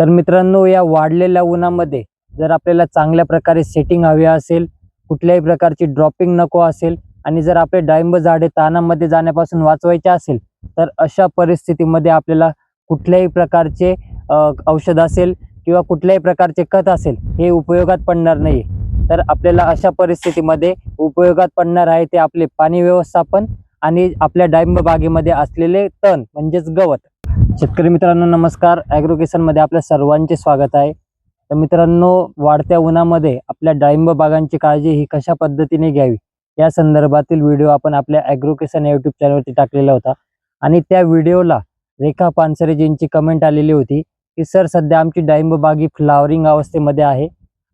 तर मित्रांनो या वाढलेल्या उन्हामध्ये जर आपल्याला चांगल्या प्रकारे सेटिंग हवी असेल कुठल्याही प्रकारची ड्रॉपिंग नको असेल आणि जर आपले डाळिंब झाडे तानामध्ये जाण्यापासून वाचवायचे असेल तर अशा परिस्थितीमध्ये आपल्याला कुठल्याही प्रकारचे औषध असेल किंवा कुठल्याही प्रकारचे खत असेल हे उपयोगात पडणार नाही तर आपल्याला अशा परिस्थितीमध्ये उपयोगात पडणार आहे ते आपले पाणी व्यवस्थापन आणि आपल्या डाळिंब बागेमध्ये असलेले तण म्हणजेच गवत. शेतकरी मित्रांनो नमस्कार. ॲग्रोकेशनमध्ये आपल्या सर्वांचे स्वागत आहे. तर मित्रांनो वाढत्या उन्हामध्ये आपल्या डाळिंब बागांची काळजी ही कशा पद्धतीने घ्यावी? या संदर्भातील व्हिडिओ आपण आपल्या ॲग्रोकेशन या युट्यूब चॅनलवरती टाकलेला होता. आणि त्या व्हिडिओला रेखा पानसरेजींची कमेंट आलेली होती की सर सध्या आमची डाळिंब बाग ही फ्लावरिंग अवस्थेमध्ये आहे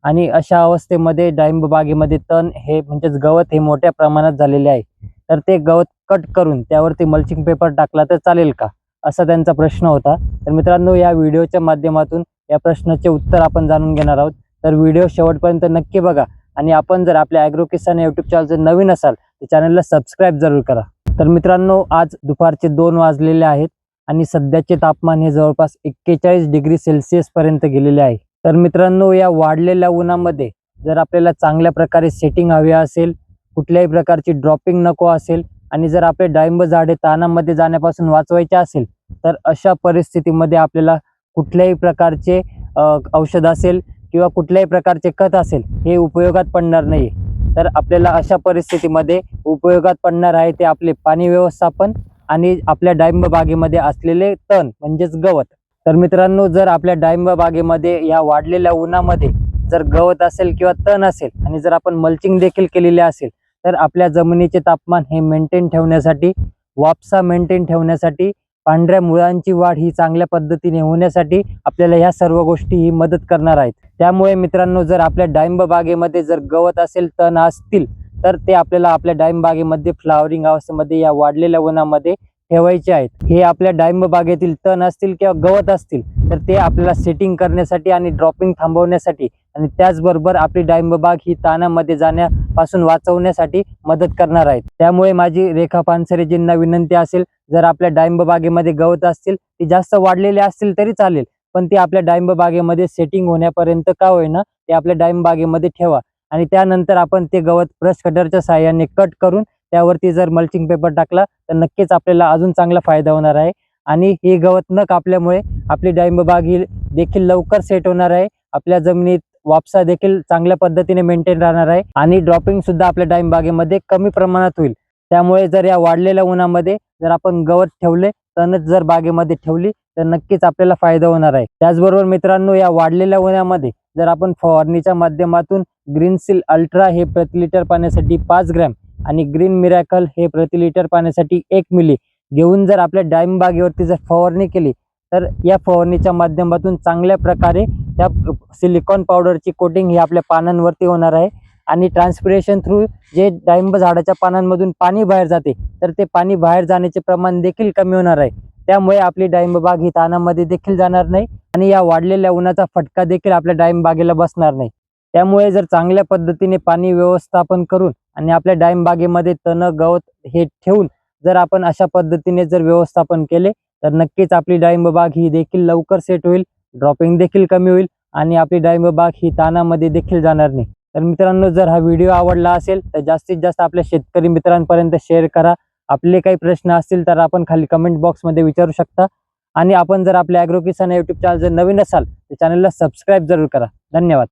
आणि अशा अवस्थेमध्ये डाळिंब बागेमध्ये तण हे म्हणजेच गवत हे मोठ्या प्रमाणात झालेले आहे. तर ते गवत कट करून त्यावरती मल्चिंग पेपर टाकला तर चालेल का? असा त्यांचा प्रश्न होता. तर मित्रांनो या व्हिडिओच्या माध्यमातून या प्रश्नाचे उत्तर आपण जाणून घेणार आहोत. तर व्हिडिओ शेवटपर्यंत नक्की बघा. आणि आपण जर आपल्या ॲग्रो किसान यूट्यूब चॅनल जर नवीन असाल तर चॅनलला सबस्क्राईब जरूर करा. तर मित्रांनो आज दुपारचे दोन वाजलेले आहेत आणि सध्याचे तापमान हे जवळपास एक्केचाळीस डिग्री सेल्सिअसपर्यंत गेलेले आहे. तर मित्रांनो या वाढलेल्या उन्हामध्ये जर आपल्याला चांगल्या प्रकारे सेटिंग हवी असेल कुठल्याही प्रकारची ड्रॉपिंग नको असेल आणि जर आपले डाळिंब झाडे तानामध्ये जाण्यापासून वाचवायचे असेल तर अशा परिस्थितीमध्ये आपल्याला कुठल्याही प्रकारचे औषध असेल किंवा कुठल्याही प्रकारचे खत असेल हे उपयोगात पडणार नाही तर आपल्याला अशा परिस्थितीमध्ये उपयोगात पडणार आहे ते आपले पाणी व्यवस्थापन आणि आपल्या डाळिंब बागेमध्ये असलेले तण म्हणजेच गवत. तर मित्रांनो जर आपल्या डाळिंब बागेमध्ये या वाढलेल्या उन्हामध्ये जर गवत असेल किंवा तण असेल आणि जर आपण मल्चिंग देखील केलेले असेल तर आपल्या जमिनीचे तापमान हे मेंटेन ठेवण्यासाठी वापसा मेंटेन ठेवण्यासाठी पांढऱ्या मुळांची वाढ ही चांगल्या पद्धतीने होण्यासाठी आपल्याला ह्या सर्व गोष्टी ही मदत करणार आहेत. त्यामुळे मित्रांनो जर आपल्या डाळिंब बागेमध्ये जर गवत असेल तण असतील तर ते आपल्याला आपल्या डाळिंब बागेमध्ये फ्लावरिंग अवस्थेमध्ये या वाढलेल्या वनामध्ये ठेवायचे आहेत. हे आपल्या डाळिंब बागेतील तण असतील किंवा गवत असतील तर ते आपल्याला सेटिंग करण्यासाठी आणि ड्रॉपिंग थांबवण्यासाठी आणि त्याचबरोबर आपली डाळिंब बाग ही जाण्या पासून वाचवण्यासाठी मदत करणार आहेत. त्यामुळे माझी रेखा पानसरेजींना विनंती असेल जर आपल्या डाळिंब बागेमध्ये गवत असतील ती जास्त वाढलेले असतील तरी चालेल पण ते आपल्या डाळिंब बागेमध्ये सेटिंग होण्यापर्यंत का होईना ते आपल्या डाळिंब बागेमध्ये ठेवा. आणि त्यानंतर आपण ते गवत ब्रश कटरच्या सहाय्याने कट करून त्यावरती जर मल्चिंग पेपर टाकला तर नक्कीच आपल्याला अजून चांगला फायदा होणार आहे. आणि हे गवत न कापल्यामुळे आपली डाळिंब बाग ही देखील लवकर सेट होणार आहे. आपल्या जमिनीत वापसा देखील चांगल्या पद्धतीने मेंटेन राहणार आहे आणि ड्रॉपिंग सुद्धा आपल्या डाळिंब बागेमध्ये कमी प्रमाणात होईल. त्यामुळे जर या वाढलेल्या उन्हामध्ये जर आपण गवत ठेवले तणच जर बागेमध्ये ठेवली तर नक्कीच आपल्याला फायदा होणार आहे. त्याचबरोबर मित्रांनो या वाढलेल्या उन्हामध्ये जर आपण फवारणीच्या माध्यमातून ग्रीन सिल अल्ट्रा हे प्रति लिटर पाण्यासाठी पाच ग्रॅम आणि ग्रीन मिरॅकल हे प्रति लिटर पाण्यासाठी एक मिली घेऊन जर आपल्या डाळिंब बागेवरती जर फवारणी केली तर या फवारणीच्या माध्यमातून चांगल्या प्रकारे त्या सिलिकॉन पावडरची कोटिंग ही आपल्या पानांवरती होणार आहे. आणि ट्रान्सपिरेशन थ्रू जे डाळिंब झाडाच्या पानांमधून पाणी बाहेर जाते तर ते पाणी बाहेर जाण्याचे प्रमाण देखील कमी होणार आहे. त्यामुळे आपली डाळिंब बाग ही तानामध्ये देखील जाणार नाही आणि या वाढलेल्या उन्हाचा फटका देखील आपल्या डाळिंब बागेला बसणार नाही. त्यामुळे जर चांगल्या पद्धतीने पाणी व्यवस्थापन करून आणि आपल्या डाळिंब बागेमध्ये तण गवत हे ठेवून जर आपण अशा पद्धतीने जर व्यवस्थापन केले तर नक्कीच आपली डाळिंब बाग ही देखील लवकर सेट होईल. ड्रॉपिंग देखील कमी होईल आणि आपली डाळिंब बाग ही तानामध्ये देखील जाणार नाही. तर मित्रांनो जर हा व्हिडिओ आवडला असेल तर जास्तीत जास्त आपल्या शेतकरी मित्रांपर्यंत शेअर करा. आपले काही प्रश्न असतील तर आपण खाली कमेंट बॉक्समध्ये विचारू शकता. आणि आपण जर आपल्या ॲग्रो किसान यूट्यूब चॅनल जर नवीन असाल तर चॅनलला सबस्क्राईब जरूर करा. धन्यवाद.